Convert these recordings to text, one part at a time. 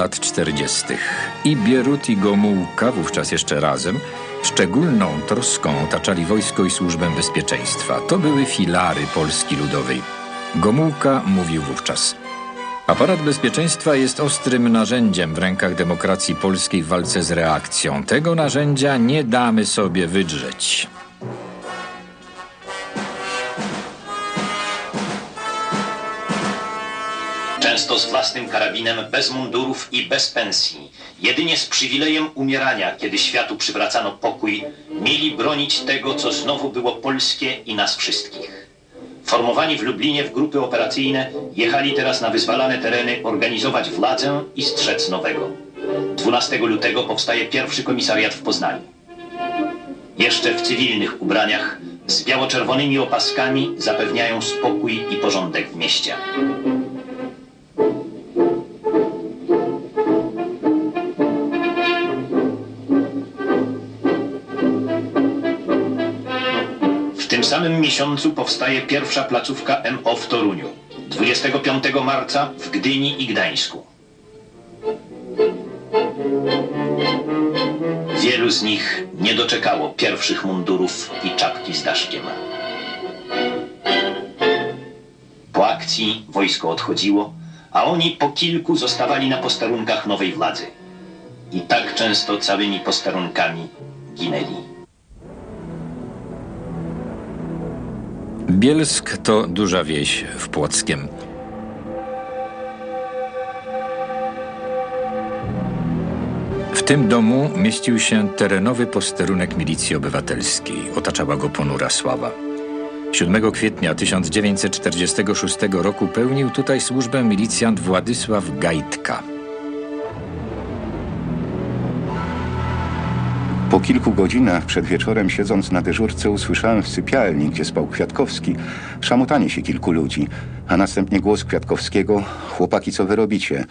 lat 40. I Bierut i Gomułka, wówczas jeszcze razem, szczególną troską otaczali wojsko i służbę bezpieczeństwa. To były filary Polski Ludowej. Gomułka mówił wówczas – Aparat bezpieczeństwa jest ostrym narzędziem w rękach demokracji polskiej w walce z reakcją. Tego narzędzia nie damy sobie wydrzeć. Często z własnym karabinem, bez mundurów i bez pensji, jedynie z przywilejem umierania, kiedy światu przywracano pokój, mieli bronić tego, co znowu było polskie i nas wszystkich. Formowani w Lublinie w grupy operacyjne jechali teraz na wyzwalane tereny organizować władzę i strzec nowego. 12 lutego powstaje pierwszy komisariat w Poznaniu. Jeszcze w cywilnych ubraniach z biało-czerwonymi opaskami zapewniają spokój i porządek w mieście. Samym miesiącu powstaje pierwsza placówka MO w Toruniu. 25 marca w Gdyni i Gdańsku. Wielu z nich nie doczekało pierwszych mundurów i czapki z daszkiem. Po akcji wojsko odchodziło, a oni po kilku zostawali na posterunkach nowej władzy. I tak często całymi posterunkami ginęli. Bielsk to duża wieś w Płockiem. W tym domu mieścił się terenowy posterunek milicji obywatelskiej. Otaczała go ponura sława. 7 kwietnia 1946 roku pełnił tutaj służbę milicjant Władysław Gajtka. Po kilku godzinach przed wieczorem siedząc na dyżurce usłyszałem w sypialni, gdzie spał Kwiatkowski, szamotanie się kilku ludzi, a następnie głos Kwiatkowskiego Chłopaki, co wy robicie?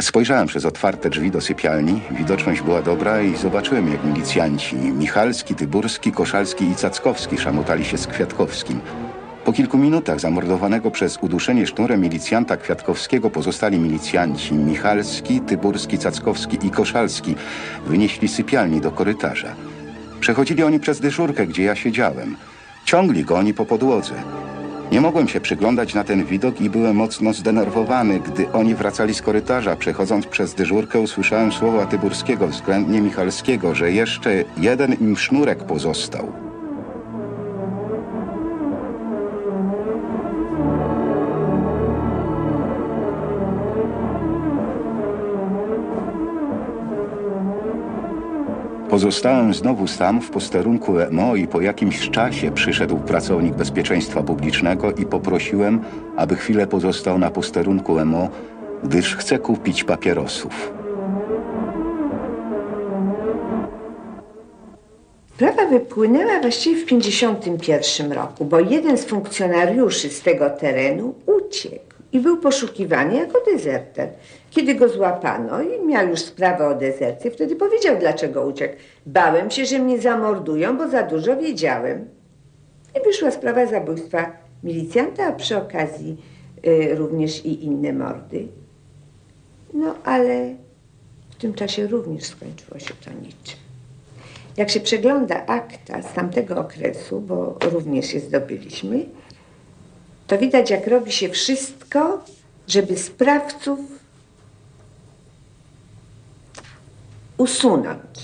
Spojrzałem przez otwarte drzwi do sypialni, widoczność była dobra i zobaczyłem jak milicjanci Michalski, Tyburski, Koszalski i Cackowski szamotali się z Kwiatkowskim. Po kilku minutach zamordowanego przez uduszenie sznurem milicjanta Kwiatkowskiego pozostali milicjanci Michalski, Tyburski, Cackowski i Koszalski wynieśli sypialni do korytarza. Przechodzili oni przez dyżurkę, gdzie ja siedziałem. Ciągli go oni po podłodze. Nie mogłem się przyglądać na ten widok i byłem mocno zdenerwowany. Gdy oni wracali z korytarza, przechodząc przez dyżurkę, usłyszałem słowa Tyburskiego, względnie Michalskiego, że jeszcze jeden im sznurek pozostał. Pozostałem znowu sam w posterunku MO i po jakimś czasie przyszedł pracownik bezpieczeństwa publicznego i poprosiłem, aby chwilę pozostał na posterunku MO, gdyż chcę kupić papierosów. Sprawa wypłynęła właściwie w 1951 roku, bo jeden z funkcjonariuszy z tego terenu uciekł i był poszukiwany jako dezerter. Kiedy go złapano i miał już sprawę o dezercję, wtedy powiedział, dlaczego uciekł. Bałem się, że mnie zamordują, bo za dużo wiedziałem. I wyszła sprawa zabójstwa milicjanta, a przy okazji y, również i inne mordy. No ale w tym czasie również skończyło się to niczym. Jak się przegląda akta z tamtego okresu, bo również je zdobyliśmy, to widać, jak robi się wszystko, żeby sprawców usunąć,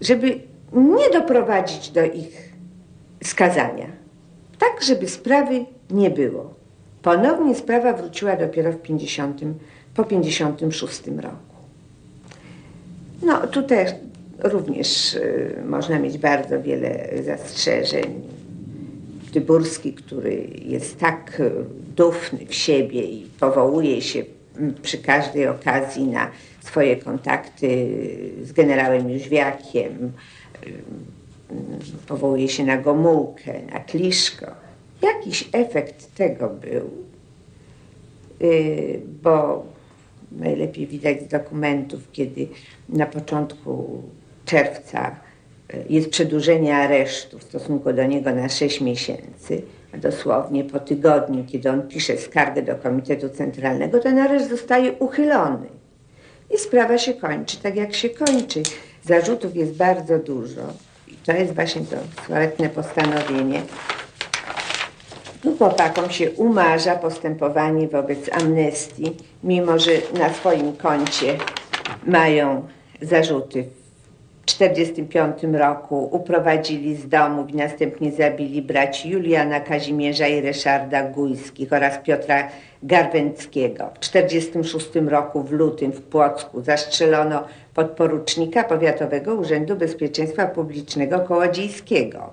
żeby nie doprowadzić do ich skazania, tak żeby sprawy nie było. Ponownie sprawa wróciła dopiero w 50, po 56 roku. No tutaj również y, można mieć bardzo wiele zastrzeżeń. Tyburski, który jest tak y, dufny w siebie i powołuje się przy każdej okazji na swoje kontakty z generałem Jóźwiakiem, powołuje się na Gomułkę, na Kliszko. Jakiś efekt tego był, y, bo najlepiej widać z dokumentów, kiedy na początku czerwca jest przedłużenie aresztu w stosunku do niego na 6 miesięcy, a dosłownie po tygodniu, kiedy on pisze skargę do Komitetu Centralnego, ten areszt zostaje uchylony. i sprawa się kończy tak, jak się kończy. Zarzutów jest bardzo dużo. I to jest właśnie to sławetne postanowienie. No, chłopakom się umarza postępowanie wobec amnestii, mimo że na swoim koncie mają zarzuty. W 1945 roku uprowadzili z domów i następnie zabili braci Juliana Kazimierza i Ryszarda Gujskich oraz Piotra Garwęckiego. W 1946 roku w lutym w Płocku zastrzelono podporucznika Powiatowego Urzędu Bezpieczeństwa Publicznego Kołodziejskiego,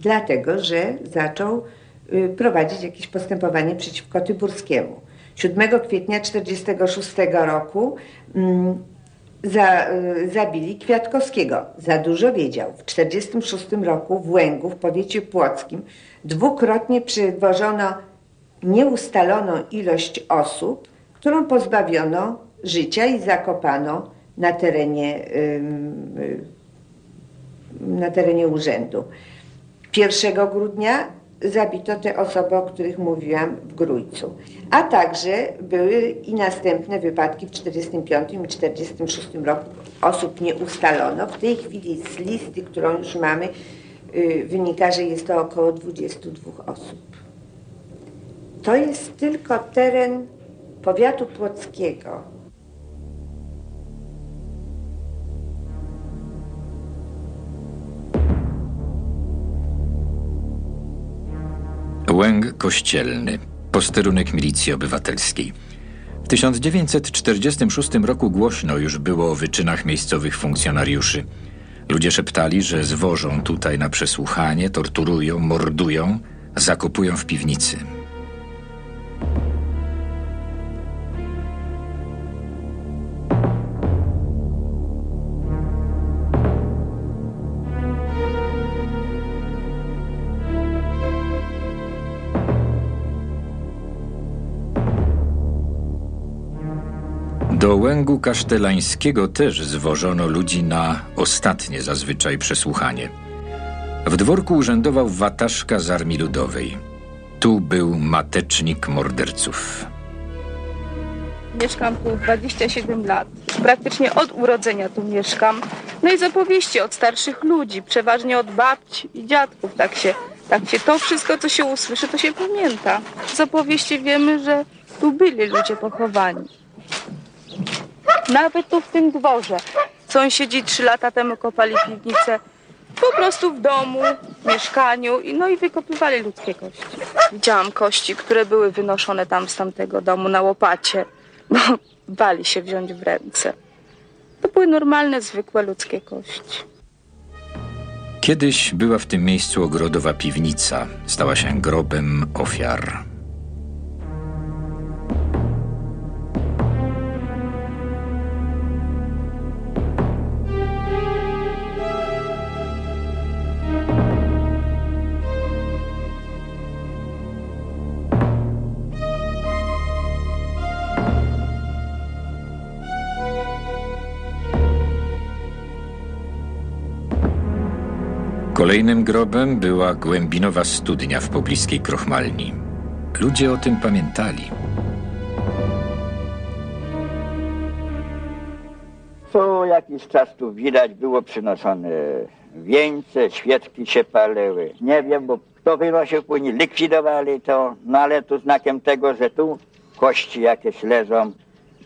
dlatego że zaczął y, prowadzić jakieś postępowanie przeciwko Tyburskiemu. 7 kwietnia 1946 roku mm, za, y, zabili Kwiatkowskiego. Za dużo wiedział. W 1946 roku w Łęgu, w powiecie płockim, dwukrotnie przywożono nieustaloną ilość osób, którą pozbawiono życia i zakopano na terenie, y, na terenie urzędu. 1 grudnia zabito te osoby, o których mówiłam w Grójcu. A także były i następne wypadki w 1945 i 1946 roku. Osób nie ustalono. W tej chwili z listy, którą już mamy, y, wynika, że jest to około 22 osób. To jest tylko teren powiatu płockiego. Łęk Kościelny, posterunek milicji obywatelskiej. W 1946 roku głośno już było o wyczynach miejscowych funkcjonariuszy. Ludzie szeptali, że zwożą tutaj na przesłuchanie, torturują, mordują, zakopują w piwnicy. Do Łęgu Kasztelańskiego też zwożono ludzi na ostatnie zazwyczaj przesłuchanie. W dworku urzędował wataszka z Armii Ludowej. Tu był matecznik morderców. Mieszkam tu 27 lat. Praktycznie od urodzenia tu mieszkam. No i z opowieści od starszych ludzi, przeważnie od babci i dziadków. Tak się, tak się to wszystko, co się usłyszy, to się pamięta. Z opowieści wiemy, że tu byli ludzie pochowani. Nawet tu w tym dworze. Sąsiedzi trzy lata temu kopali piwnicę po prostu w domu, mieszkaniu i no i wykopywali ludzkie kości. Widziałam kości, które były wynoszone tam z tamtego domu na łopacie, bo bali się wziąć w ręce. To były normalne, zwykłe ludzkie kości. Kiedyś była w tym miejscu ogrodowa piwnica. Stała się grobem ofiar. Kolejnym grobem była głębinowa studnia w pobliskiej krochmalni. Ludzie o tym pamiętali. Co jakiś czas tu widać było przynoszone wieńce, świeczki się paliły. Nie wiem, bo kto wynosił później, likwidowali to, no ale tu znakiem tego, że tu kości jakieś leżą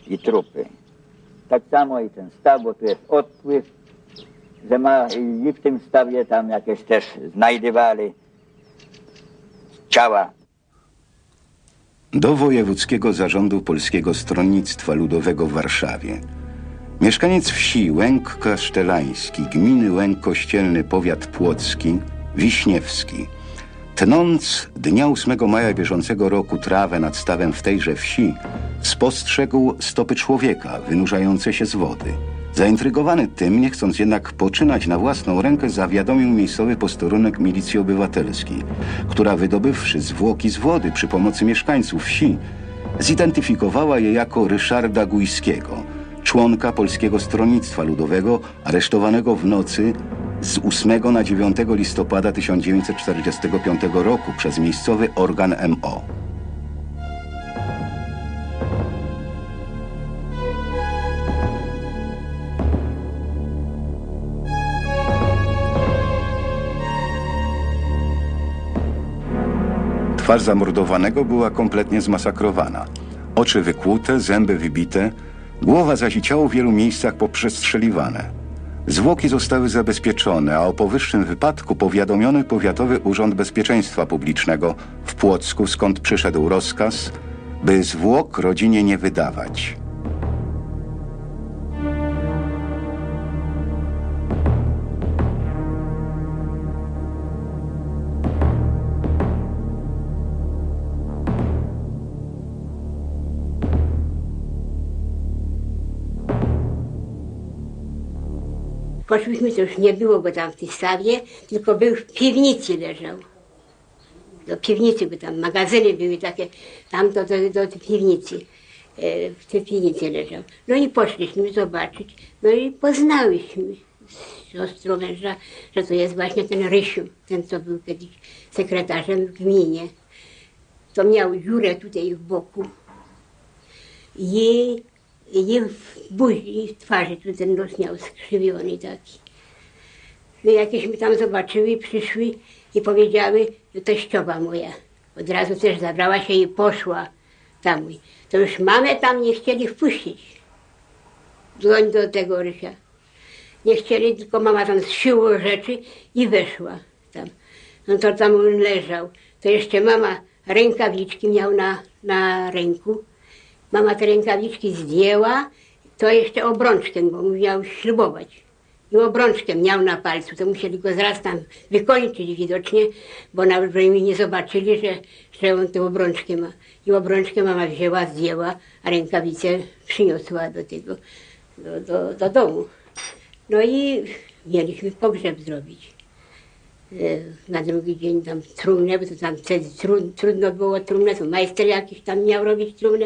i trupy. Tak samo i ten staw, bo tu jest odpływ, że ma i w tym stawie tam jakieś też znajdywali ciała. do Wojewódzkiego Zarządu Polskiego Stronnictwa Ludowego w Warszawie. Mieszkaniec wsi Łęk Kasztelański, gminy Łęk Kościelny, powiat płocki, Wiśniewski. Tnąc dnia 8 maja bieżącego roku trawę nad stawem w tejże wsi, spostrzegł stopy człowieka wynurzające się z wody. Zaintrygowany tym, nie chcąc jednak poczynać na własną rękę, zawiadomił miejscowy posterunek milicji obywatelskiej, która wydobywszy zwłoki z wody przy pomocy mieszkańców wsi, zidentyfikowała je jako Ryszarda Gujskiego, członka Polskiego Stronnictwa Ludowego, aresztowanego w nocy z 8 na 9 listopada 1945 roku przez miejscowy organ MO. Twarz zamordowanego była kompletnie zmasakrowana. Oczy wykłute, zęby wybite, głowa zaś i ciało w wielu miejscach poprzestrzeliwane. Zwłoki zostały zabezpieczone, a o powyższym wypadku powiadomiony Powiatowy Urząd Bezpieczeństwa Publicznego w Płocku, skąd przyszedł rozkaz, by zwłok rodzinie nie wydawać. Poszliśmy, to już nie było go tam w tej stawie, tylko był w piwnicy leżał. Do piwnicy, bo tam magazyny były takie, tam do, do, do tej piwnicy, e, w tej piwnicy leżał. No i poszliśmy zobaczyć, no i poznałyśmy z siostrą męża, że to jest właśnie ten Rysiu, ten co był kiedyś sekretarzem w gminie. To miał dziurę tutaj w boku i i w buzi, w twarzy tu ten nos miał skrzywiony taki. No jakieśmy tam zobaczyły, przyszły i powiedziały, że teściowa moja. Od razu też zabrała się i poszła tam. To już mamę tam nie chcieli wpuścić. Dzwoń do tego Rysia. Nie chcieli, tylko mama tam zsiło rzeczy i weszła tam. No to tam on leżał. To jeszcze mama rękawiczki miał na, na ręku Mama te rękawiczki zdjęła, to jeszcze obrączkiem, bo miał ślubować. I obrączkiem miał na palcu, to musieli go zaraz tam wykończyć widocznie, bo nawet mi nie zobaczyli, że, że on tę obrączkę ma. I obrączkę mama wzięła, zdjęła, a rękawicę przyniosła do tego, do, do, do domu. No i mieliśmy pogrzeb zrobić. E, Na drugi dzień tam trumnę, bo to tam trudno było trumnę, to majster jakiś tam miał robić trumnę.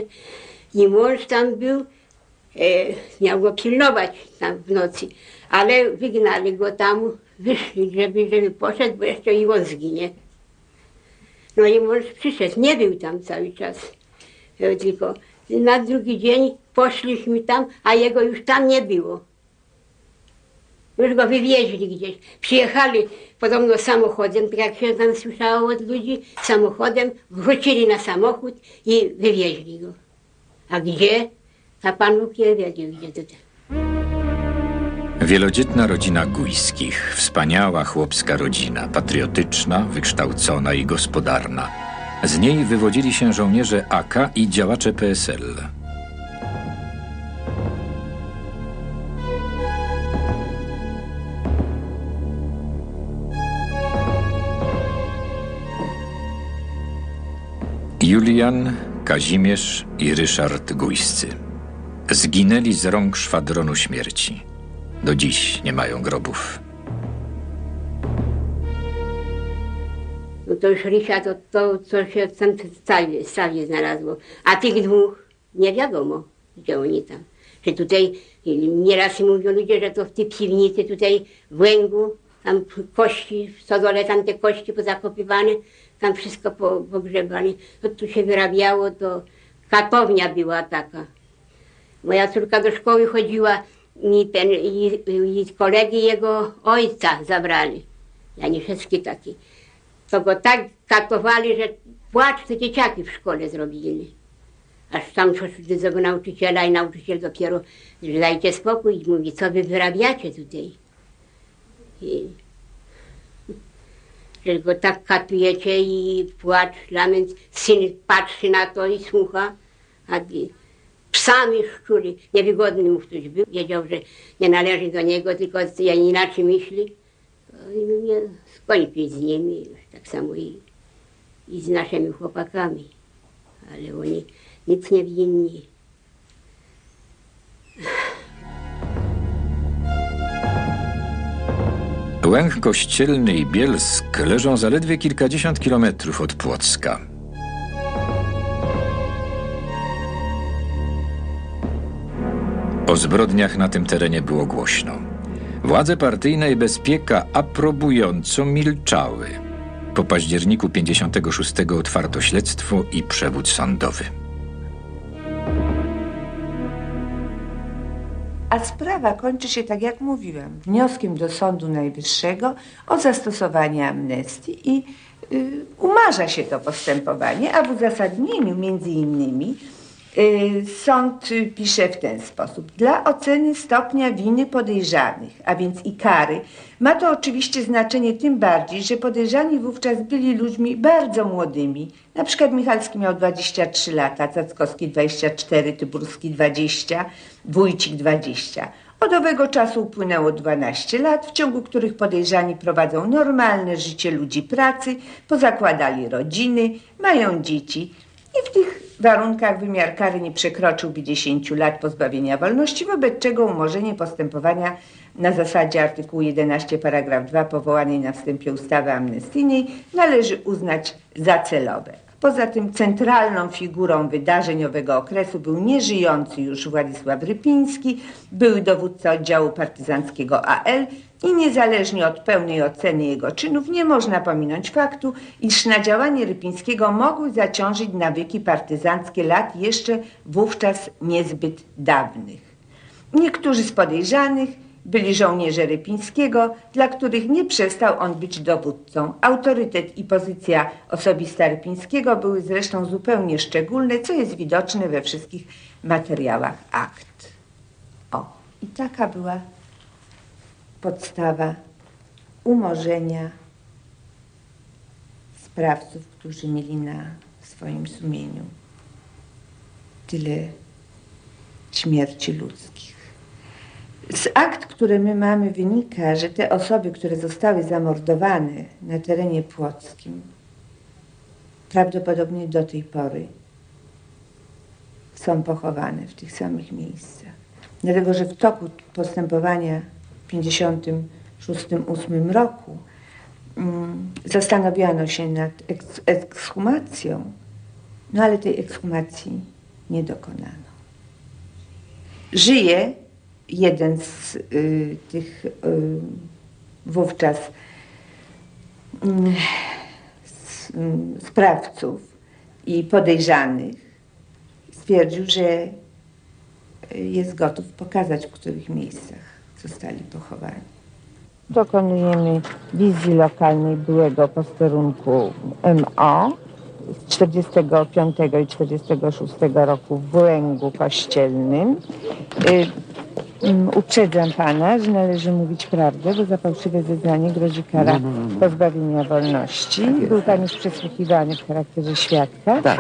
I mąż tam był, e, miał go pilnować tam w nocy, ale wygnali go tam, wyszli, żeby, żeby poszedł, bo jeszcze i on zginie. No i mąż przyszedł, nie był tam cały czas, e, tylko na drugi dzień poszliśmy tam, a jego już tam nie było. Już go wywieźli gdzieś. Przyjechali podobno samochodem, tak jak się tam słyszało od ludzi, samochodem, wrzucili na samochód i wywieźli go. A gdzie? A Pan Bóg gdzie to. Wielodzietna rodzina Gujskich, wspaniała chłopska rodzina, patriotyczna, wykształcona i gospodarna. Z niej wywodzili się żołnierze AK i działacze PSL. Julian, Kazimierz i Ryszard Gujscy. Zginęli z rąk szwadronu śmierci. Do dziś nie mają grobów. No to już Rysia to, to co się tam w stawie znalazło. A tych dwóch nie wiadomo, gdzie oni tam. Że tutaj nieraz mówią ludzie, że to w tej piwnicy tutaj w Łęgu, tam kości, w stodole tam te kości pozakopywane, tam wszystko po- pogrzebane. To tu się wyrabiało, to katownia była taka. Moja córka do szkoły chodziła i, ten, i, i kolegi jego ojca zabrali. Janiszewski taki. To go tak katowali, że płacz to dzieciaki w szkole zrobili. Aż tam do nauczyciela i nauczyciel dopiero, że dajcie spokój mówi, co wy wyrabiacie tutaj. I, go tak katujecie i płacz, lament, syn patrzy na to i słucha, a psami szczury, niewygodny mu ktoś był, wiedział, że nie należy do niego, tylko ja inaczej myśli. I mnie skończyć z nimi, tak samo i, i z naszymi chłopakami. Ale oni nic nie winni. Łęch Kościelny i Bielsk leżą zaledwie kilkadziesiąt kilometrów od Płocka. O zbrodniach na tym terenie było głośno. Władze partyjne i bezpieka aprobująco milczały. Po październiku 56 otwarto śledztwo i przewód sądowy. A sprawa kończy się, tak jak mówiłam, wnioskiem do Sądu Najwyższego o zastosowanie amnestii i y, umarza się to postępowanie, a w uzasadnieniu między innymi sąd y, pisze w ten sposób. Dla oceny stopnia winy podejrzanych, a więc i kary, ma to oczywiście znaczenie tym bardziej, że podejrzani wówczas byli ludźmi bardzo młodymi. Na przykład Michalski miał 23 lata, Cackowski 24, Tyburski 20, Wójcik 20. Od owego czasu upłynęło 12 lat, w ciągu których podejrzani prowadzą normalne życie ludzi pracy, pozakładali rodziny, mają dzieci i w tych warunkach wymiar kary nie przekroczyłby 10 lat pozbawienia wolności, wobec czego umorzenie postępowania na zasadzie artykułu 11 paragraf 2 powołanej na wstępie ustawy amnestyjnej należy uznać za celowe. Poza tym centralną figurą wydarzeń owego okresu był nieżyjący już Władysław Rypiński, były dowódca oddziału partyzanckiego AL i niezależnie od pełnej oceny jego czynów nie można pominąć faktu, iż na działanie Rypińskiego mogły zaciążyć nawyki partyzanckie lat jeszcze wówczas niezbyt dawnych. Niektórzy z podejrzanych byli żołnierze Rypińskiego, dla których nie przestał on być dowódcą. Autorytet i pozycja osobista Rypińskiego były zresztą zupełnie szczególne, co jest widoczne we wszystkich materiałach akt. O, i taka była podstawa umorzenia sprawców, którzy mieli na swoim sumieniu tyle śmierci ludzkich. Z akt, które my mamy, wynika, że te osoby, które zostały zamordowane na terenie płockim, prawdopodobnie do tej pory są pochowane w tych samych miejscach. Dlatego, że w toku postępowania w 1956-1958 roku mm, zastanowiono się nad eks- ekshumacją, no ale tej ekshumacji nie dokonano. Żyje jeden z y, tych y, wówczas mm, sprawców i podejrzanych stwierdził, że jest gotów pokazać, w których miejscach zostali pochowani. Dokonujemy wizji lokalnej byłego posterunku MO 45 i 46 roku w Błęgu Kościelnym. Y, mm, Uprzedzam pana, że należy mówić prawdę, bo za fałszywe zeznanie grozi kara pozbawienia wolności. Był pan już przesłuchiwany w charakterze świadka. Tak.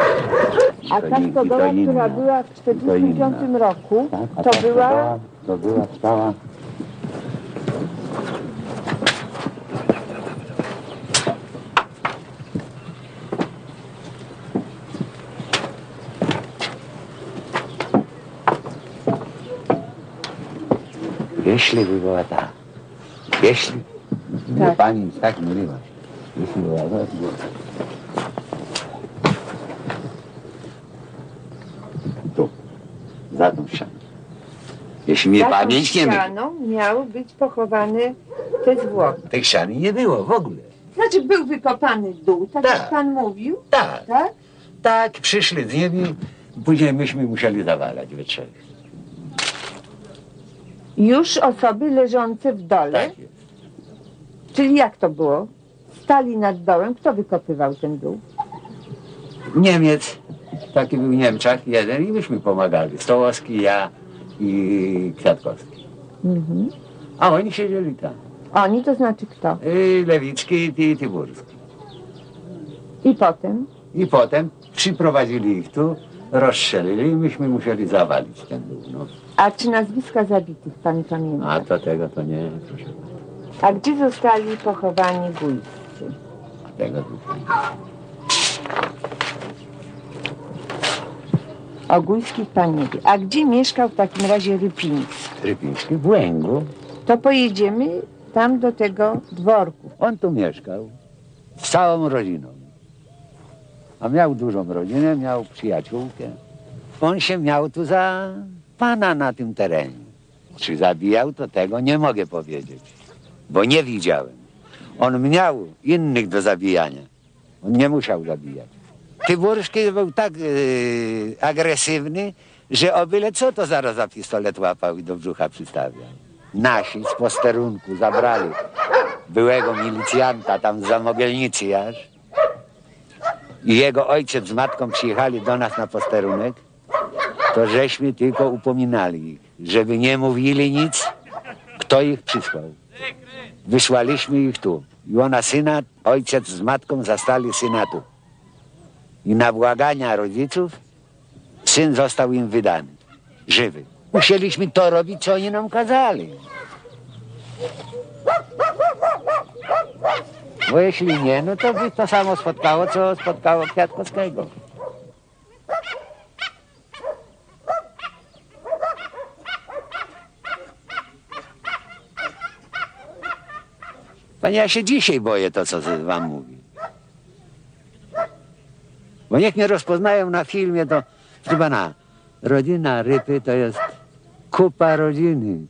A ta stodoła, która była w to 45 inna. roku, Tak, to była To była stała. Jeśli by była ta, jeśli, tak. Pani tak mówiła, jeśli była ta, to tu, za tą ścianą. Jeśli mnie Za tą pamięć nie myli, ścianą miały być pochowane te zwłoki. tych ścian nie było w ogóle. Znaczy był wykopany dół, tak, Tak. jak pan mówił, Tak, tak? tak, przyszli z nimi, później myśmy musieli zawalać we trzech. Już osoby leżące w dole. Tak. Czyli jak to było? Stali nad dołem, kto wykopywał ten dół? Niemiec, taki był w Niemczech, jeden i myśmy pomagali. Stołowski, ja i Kwiatkowski. Mhm. A oni siedzieli tam. Oni to znaczy kto? I Lewicki i Tyburski. I potem? I potem przyprowadzili ich tu, rozstrzelili i myśmy musieli zawalić ten dół. No. A czy nazwiska zabitych pan pamięta? A to tego to nie, proszę. A gdzie zostali pochowani gujscy? Tego tutaj. O gujskich pan nie wie. A gdzie mieszkał w takim razie Rypiński? Rypiński w Łęgu. To pojedziemy tam do tego dworku. On tu mieszkał z całą rodziną. A miał dużą rodzinę, miał przyjaciółkę. On się miał tu za pana na tym terenie. Czy zabijał, to tego nie mogę powiedzieć, bo nie widziałem. On miał innych do zabijania. On nie musiał zabijać. Tyburski był tak e, agresywny, że o byle co to zaraz za pistolet łapał i do brzucha przystawiał. Nasi z posterunku zabrali byłego milicjanta tam z Zamogielnicy aż i jego ojciec z matką przyjechali do nas na posterunek, to żeśmy tylko upominali ich, żeby nie mówili nic, kto ich przysłał. Wysłaliśmy ich tu. I ona syna, ojciec z matką zastali syna tu. I na błagania rodziców syn został im wydany, żywy. Musieliśmy to robić, co oni nam kazali. Bo jeśli nie, no to by to samo spotkało, co spotkało Kwiatkowskiego. Ja się dzisiaj boję to, co wam mówi. Bo niech mnie rozpoznają na filmie, to proszę pana, rodzina Rypy to jest kupa rodziny.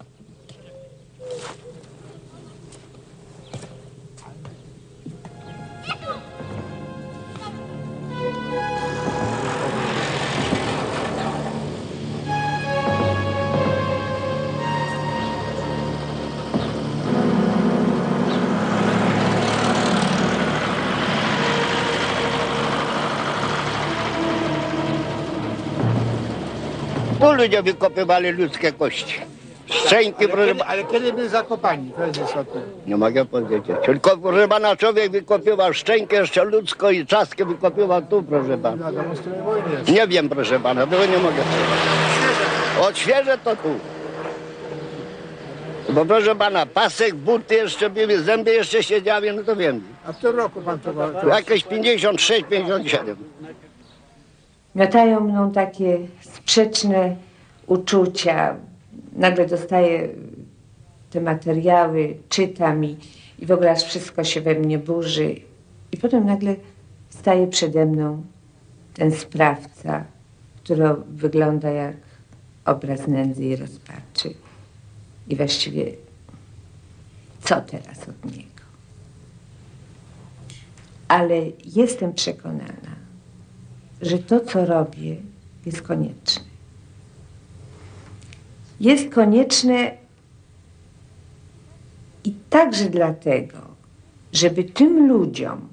Ludzie wykopywali ludzkie kości. Szczęki, proszę pana. Ale kiedy byli zakopani? To jest istotne. Nie mogę powiedzieć. Tylko, proszę pana, człowiek wykopywał szczękę jeszcze ludzką i czaskę wykopywał tu, proszę pana. Wiadomo, z której wojny jest. Nie wiem, proszę pana, tego nie mogę powiedzieć. Odświeżę to tu. Bo proszę pana, pasek, buty jeszcze były, zęby jeszcze siedziały, no to wiem. A w tym roku pan to... Jakieś 56, 57. Miotają mną takie sprzeczne uczucia. Nagle dostaję te materiały, czytam i, i w ogóle aż wszystko się we mnie burzy. I potem nagle staje przede mną ten sprawca, który wygląda jak obraz nędzy i rozpaczy. I właściwie co teraz od niego? Ale jestem przekonana, że to, co robię, jest konieczne. Jest konieczne i także dlatego, żeby tym ludziom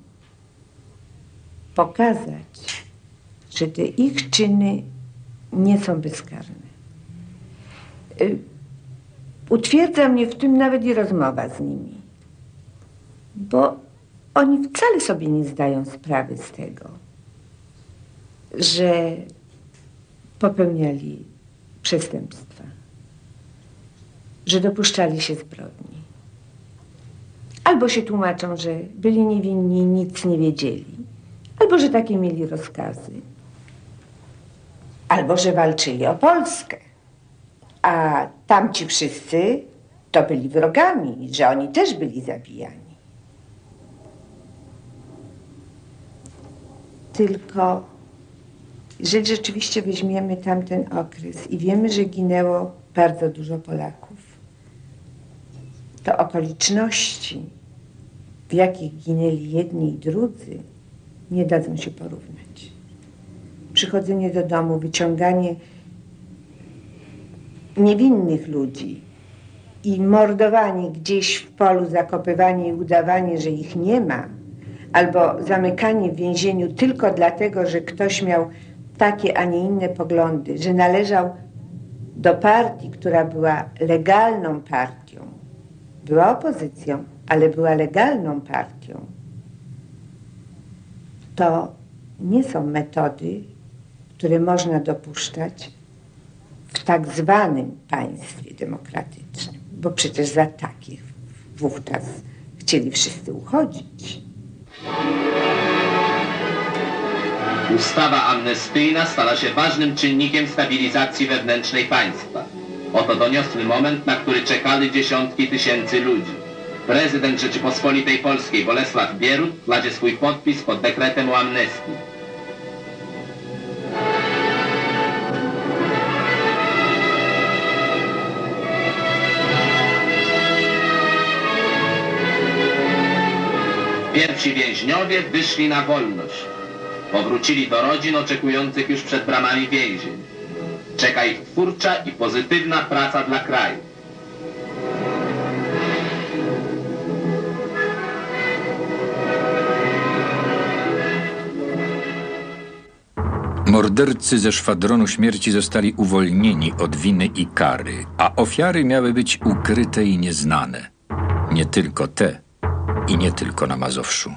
pokazać, że te ich czyny nie są bezkarne. Y, Utwierdza mnie w tym nawet i rozmowa z nimi, bo oni wcale sobie nie zdają sprawy z tego że popełniali przestępstwa, że dopuszczali się zbrodni. Albo się tłumaczą, że byli niewinni i nic nie wiedzieli, albo że takie mieli rozkazy, albo że walczyli o Polskę. A tamci wszyscy to byli wrogami, że oni też byli zabijani. Tylko jeżeli rzeczywiście weźmiemy tamten okres i wiemy, że ginęło bardzo dużo Polaków, to okoliczności, w jakich ginęli jedni i drudzy, nie dadzą się porównać. Przychodzenie do domu, wyciąganie niewinnych ludzi i mordowanie gdzieś w polu, zakopywanie i udawanie, że ich nie ma, albo zamykanie w więzieniu tylko dlatego, że ktoś miał takie, a nie inne poglądy, że należał do partii, która była legalną partią, była opozycją, ale była legalną partią, to nie są metody, które można dopuszczać w tak zwanym państwie demokratycznym, bo przecież za takich wówczas chcieli wszyscy uchodzić. Ustawa amnestyjna stała się ważnym czynnikiem stabilizacji wewnętrznej państwa. Oto doniosły moment, na który czekali dziesiątki tysięcy ludzi. Prezydent Rzeczypospolitej Polskiej Bolesław Bierut kładzie swój podpis pod dekretem o amnestii. Pierwsi więźniowie wyszli na wolność. Powrócili do rodzin oczekujących już przed bramami więzień. Czeka ich twórcza i pozytywna praca dla kraju. Mordercy ze szwadronu śmierci zostali uwolnieni od winy i kary, a ofiary miały być ukryte i nieznane. Nie tylko te i nie tylko na Mazowszu.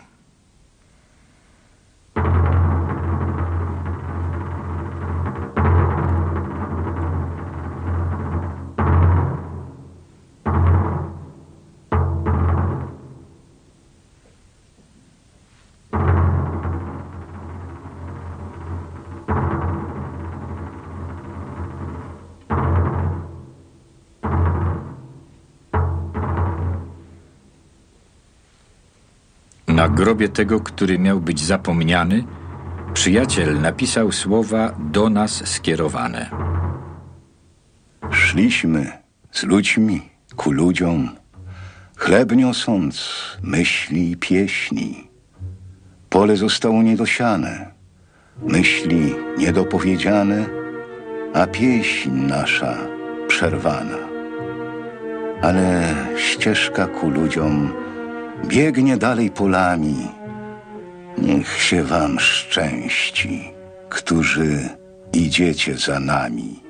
Na grobie tego, który miał być zapomniany, przyjaciel napisał słowa do nas skierowane. Szliśmy z ludźmi ku ludziom, chleb niosąc myśli i pieśni. Pole zostało niedosiane, myśli niedopowiedziane, a pieśń nasza przerwana. Ale ścieżka ku ludziom biegnie dalej polami. Niech się wam szczęści, którzy idziecie za nami.